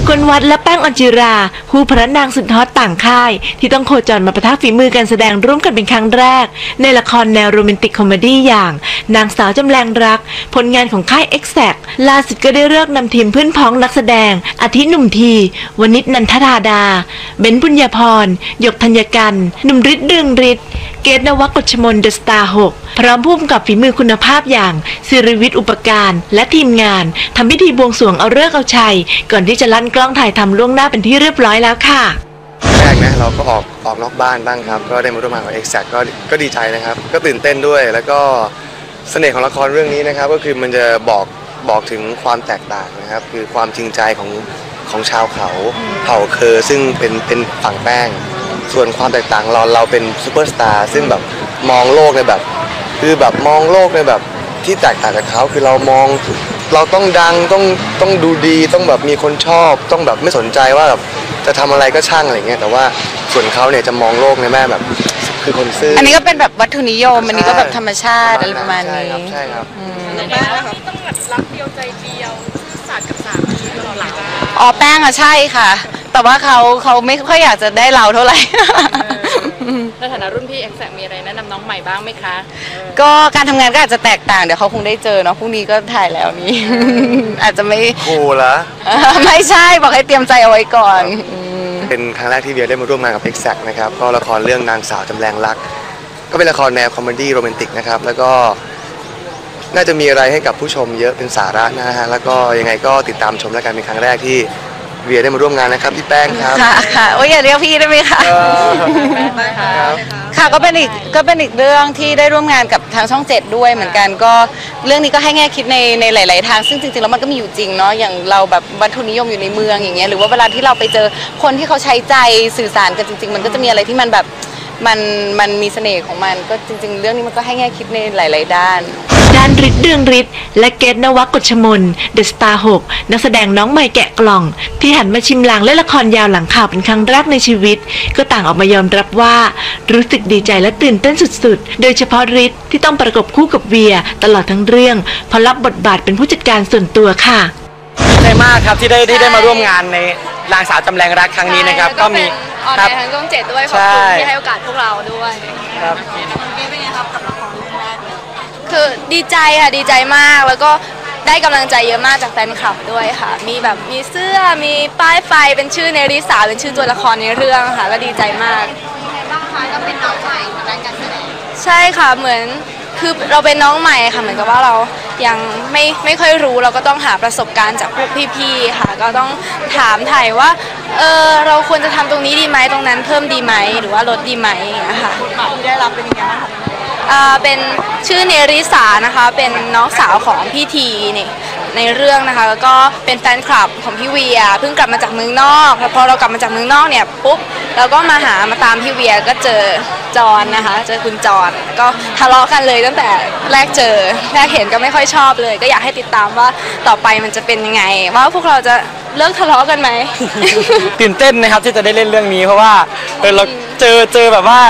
สุกลวัฒน์และแป้งออนจิรา คู่พระนางสุดฮอตต่างค่าย ที่ต้องโคจรมาประทับฝีมือการแสดงร่วมกันเป็นครั้งแรก ในละครแนวโรแมนติกคอมเมดี้อย่าง นางสาวจำแรงรัก ผลงานของค่าย e x a c t ล่าสุดก็ได้เลิกนำทีมเพื่อนพ้องนักแสดง อาทิหนุ่มที วนิชนันทราดา เบนบุญญาพรหยกธัญกันหนุ่มฤทธิ์เรืองฤทธิ์ กตนวกฎชมนเดอะสตาร์6พร้อมพุ่มกับฝีมือคุณภาพอย่างสิริวิทย์อุปการและทีมงานทำพิธีบวงสรวงเอาเลิกษ์เอาชัย ก่อนที่จะลั่นกล้องถ่ายทำล่วงหน้าเป็นที่เรียบร้อยแล้วค่ะ แรกนะเราก็ออกออกนอกบ้านบ้างครับ ก็ได้มาร่วมงานกับ Exact ก็ก็ดีใจนะครับ ก็ตื่นเต้นด้วยแล้วก็เสน่ห์ของละครเรื่องนี้นะครับ ก็คือมันจะบอกบอกถึงความแตกต่างนะครับ คือความจริงใจของของชาวเขาเผ่าเคอซึ่งเป็นเป็นฝั่งแป้ง ส่วนความแตกต่างเราเราเป็นซูเปอร์สตาร์ซึ่งแบบมองโลกในแบบ คือแบบมองโลกในแบบที่แตกต่างจากเขาคือเรามองเราต้องดังต้องต้องดูดีต้องแบบมีคนชอบ ต้องแบบไม่สนใจว่าแบบจะทำอะไรก็ช่างอะไรเงี้ยแต่ว่าส่วนเขาเนี่ยจะมองโลกในแม่แบบ คือคนซื่ออัอันนี้ก็เป็นแบบวัตถุนิยมอันนี้ก็แบบธรรมชาติอะไรประมาณนี้ใช่ครับแป้งนะคะต้องแบบรักเดียวใจเดียวซื่อสัตย์กับสามีตลอดเวลาอ๋อแป้งอะใช่ค่ะ แต่ว่าเขาเขาไม่ค่อยอยากจะได้เราเท่าไหร่ ในฐานะรุ่นพี่เอ็กแซมีอะไรแนะนำน้องใหม่บ้างไหมคะก็การทำงานก็อาจจะแตกต่างเดี๋ยวเขาคงได้เจอเนาะพรุ่งนี้ก็ถ่ายแล้วนี้ อาจจะไม่ ครูเหรอไม่ใช่บอกให้เตรียมใจเอาไว้ก่อนอืม เป็นครั้งแรกที่เบียร์ได้มาร่วมงานกับ Exact นะครับก็ละครเรื่องนางสาวจำแรงรัก ก็เป็นละครแนวคอมเมดี้โรแมนติกนะครับแล้วก็น่าจะมีอะไรให้กับผู้ชมเยอะเป็นสาระนะฮะแล้วก็ยังไงก็ติดตามชมแล้วกันเป็นครั้งแรกที่ เบียร์ได้มาร่วมงานนะครับพี่แป้งครับ ค่ะค่ะโอ้ยอย่าเรียกพี่ได้ไหมคะ ครับ ค่ะก็เป็นอีกก็เป็นอีกเรื่องที่ได้ร่วมงานกับทางช่องเจ็ดด้วยเหมือนกันก็เรื่องนี้ก็ให้แง่คิดในในหลาย ๆ ทาง ซึ่งจริง ๆ แล้วมันก็มีอยู่จริงเนาะอย่างเราแบบวัตถุนิยมอยู่ในเมืองอย่างเงี้ยหรือว่าเวลาที่เราไปเจอคนที่เขาใช้ใจสื่อสารกันจริง ๆ มันก็จะมีอะไรที่มันแบบมันมันมีเสน่ห์ของมัน ก็จริง ๆ เรื่องนี้มันก็ให้แง่คิดในหลาย ๆ ด้าน ด้านฤทธิ์เดืองฤทธิ์และเกตนวกฎชมนเดอะสตาร์6นักแสดงน้องใหม่แกะกล่อง ที่หันมาชิมลางเล่นละครยาวหลังข่าวเป็นครั้งแรกในชีวิต ก็ต่างออกมายอมรับว่า รู้สึกดีใจและตื่นเต้นสุดๆ โดยเฉพาะฤทธิ์ที่ต้องประกบคู่กับเวีย ตลอดทั้งเรื่องเพราะรับบทบาทเป็นผู้จัดการส่วนตัวค่ะดีใจมากครับที่ได้ที่ได้มาร่วมงานในนางสาวจำแรงรักครั้งนี้นะครับ ก็มีออนคไลรับน์ทางช่องเจ็ดด้วยขใช่อบคุณที่ให้โอกาสพวกเราด้วยครับเป็นไงครับกับ ดีใจค่ะดีใจมากแล้วก็ได้กำลังใจเยอะมากจากแฟนคลับด้วยค่ะ มีแบบมีเสื้อมีป้ายไฟเป็นชื่อในริสาเป็นชื่อตัวละครในเรื่องค่ะ ก็ดีใจมากบ้างคะก็เป็นน้องใหม่ในการแสดงใช่ค่ะเหมือนคือเราเป็นน้องใหม่ค่ะ เหมือนกับว่าเรายังไม่ไม่ค่อยรู้เราก็ต้องหาประสบการณ์จากพวกพี่ๆค่ะ ก็ต้องถามถ่ายว่าเออเราควรจะทำตรงนี้ดีไหมตรงนั้นเพิ่มดีไหมหรือว่าลดดีไหมอย่างเงี้ยค่ะที่ได้รับเป็นยังไงบ้างคะ อ่าเป็นชื่อเนริสานะคะ เป็นน้องสาวของพี่ทีนี่ในเรื่องนะคะแล้วก็เป็นแฟนคลับของพี่เวียเพิ่งกลับมาจากเมืองนอกแล้วพอเรากลับมาจากเมืองนอกเนี่ยปุ๊บเราก็มาหามาตามพี่เวียก็เจอจอนนะคะ เจอคุณจอนก็ทะเลาะกันเลยตั้งแต่แรกเจอแรกเห็นก็ไม่ค่อยชอบเลย ก็อยากให้ติดตามว่าต่อไปมันจะเป็นยังไง ว่าพวกเราจะเลิกทะเลาะกันไหมตื่นเต้นนะครับที่จะได้เล่นเรื่องนี้เพราะว่าเออเราเจอเจอแบบว่า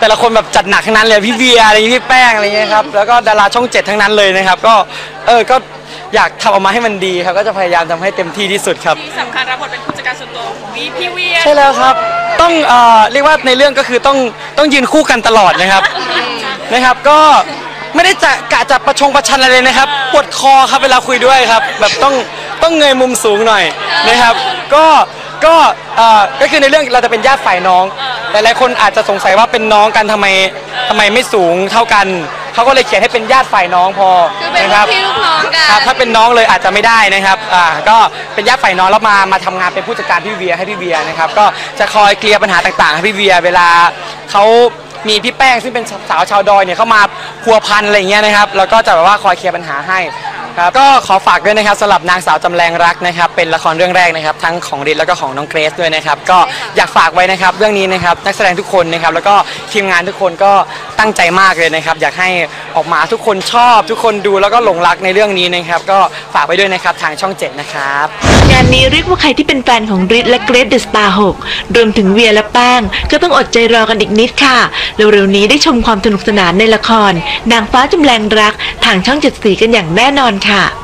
แต่ละคนแบบจัดหนักทั้งนั้นเลยพี่เบียร์อะไรอย่างงี้พี่แป้งอะไรอย่างเงี้ยครับแล้วก็ดาราช่องเจ็ดทั้งนั้นเลยนะครับ ก็เออก็อยากทำออกมาให้มันดีครับก็จะพยายามทำให้เต็มที่ที่สุดครับ ที่สำคัญรับบทเป็นผู้จัดการส่วนตัวของพี่พี่เวียใช่แล้วครับ ต้องเอ่อเรียกว่าในเรื่องก็คือต้องต้องยืนคู่กันตลอดนะครับ นะครับ ก็ไม่ได้จะกะจะประชงประชันอะไรเลยนะครับ ปวดคอครับเวลาคุยด้วยครับ แบบต้องต้องเงยมุมสูงหน่อยนะครับ ก็ ก็เอ่อก็คือในเรื่องเราจะเป็นญาติฝ่ายน้องหลายๆคนอาจจะสงสัยว่าเป็นน้องกันทำไมทำไมไม่สูงเท่ากันเขาก็เลยเขียนให้เป็นญาติฝ่ายน้องพอคือเป็นนะครับลูกพี่ลูกน้องกันครับถ้าเป็นน้องเลยอาจจะไม่ได้นะครับ อ่า ก็เป็นญาติฝ่ายน้องแล้วมา มาทำงานเป็นผู้จัดการพี่เวียให้พี่เวียนะครับ ก็จะคอยเคลียร์ปัญหาต่างๆให้พี่เวีย เวลาเขามีพี่แป้งซึ่งเป็นสาวชาวดอยเนี่ยเข้ามาพัวพันอะไรอย่างเงี้ยนะครับ แล้วก็จะแบบว่าคอยเคลียร์ปัญหาให้ ครับก็ขอฝากด้วยนะครับสำหรับนางสาวจำแรงรักนะครับ เป็นละครเรื่องแรกนะครับ ทั้งของริทแล้วก็ของน้องเกรซด้วยนะครับ ก็อยากฝากไว้นะครับเรื่องนี้นะครับนักแสดงทุกคนนะครับ แล้วก็ทีมงานทุกคนก็ตั้งใจมากเลยนะครับ อยากให้ออกมาทุกคนชอบ ทุกคนดูแล้วก็หลงรักในเรื่องนี้นะครับ ก็ฝากไว้ด้วยนะครับทางช่อง7นะครับ งานนี้เรียกว่าใครที่เป็นแฟนของฤทธิ์และเกรดเดอะสตาร์6รวมถึงเวียและแป้ง ก็ต้องอดใจรอกันอีกนิดค่ะ เร็วๆนี้ได้ชมความสนุกสนานในละคร นางฟ้าจำแรงรักทางช่องเจ็ดสีกันอย่างแน่นอนค่ะ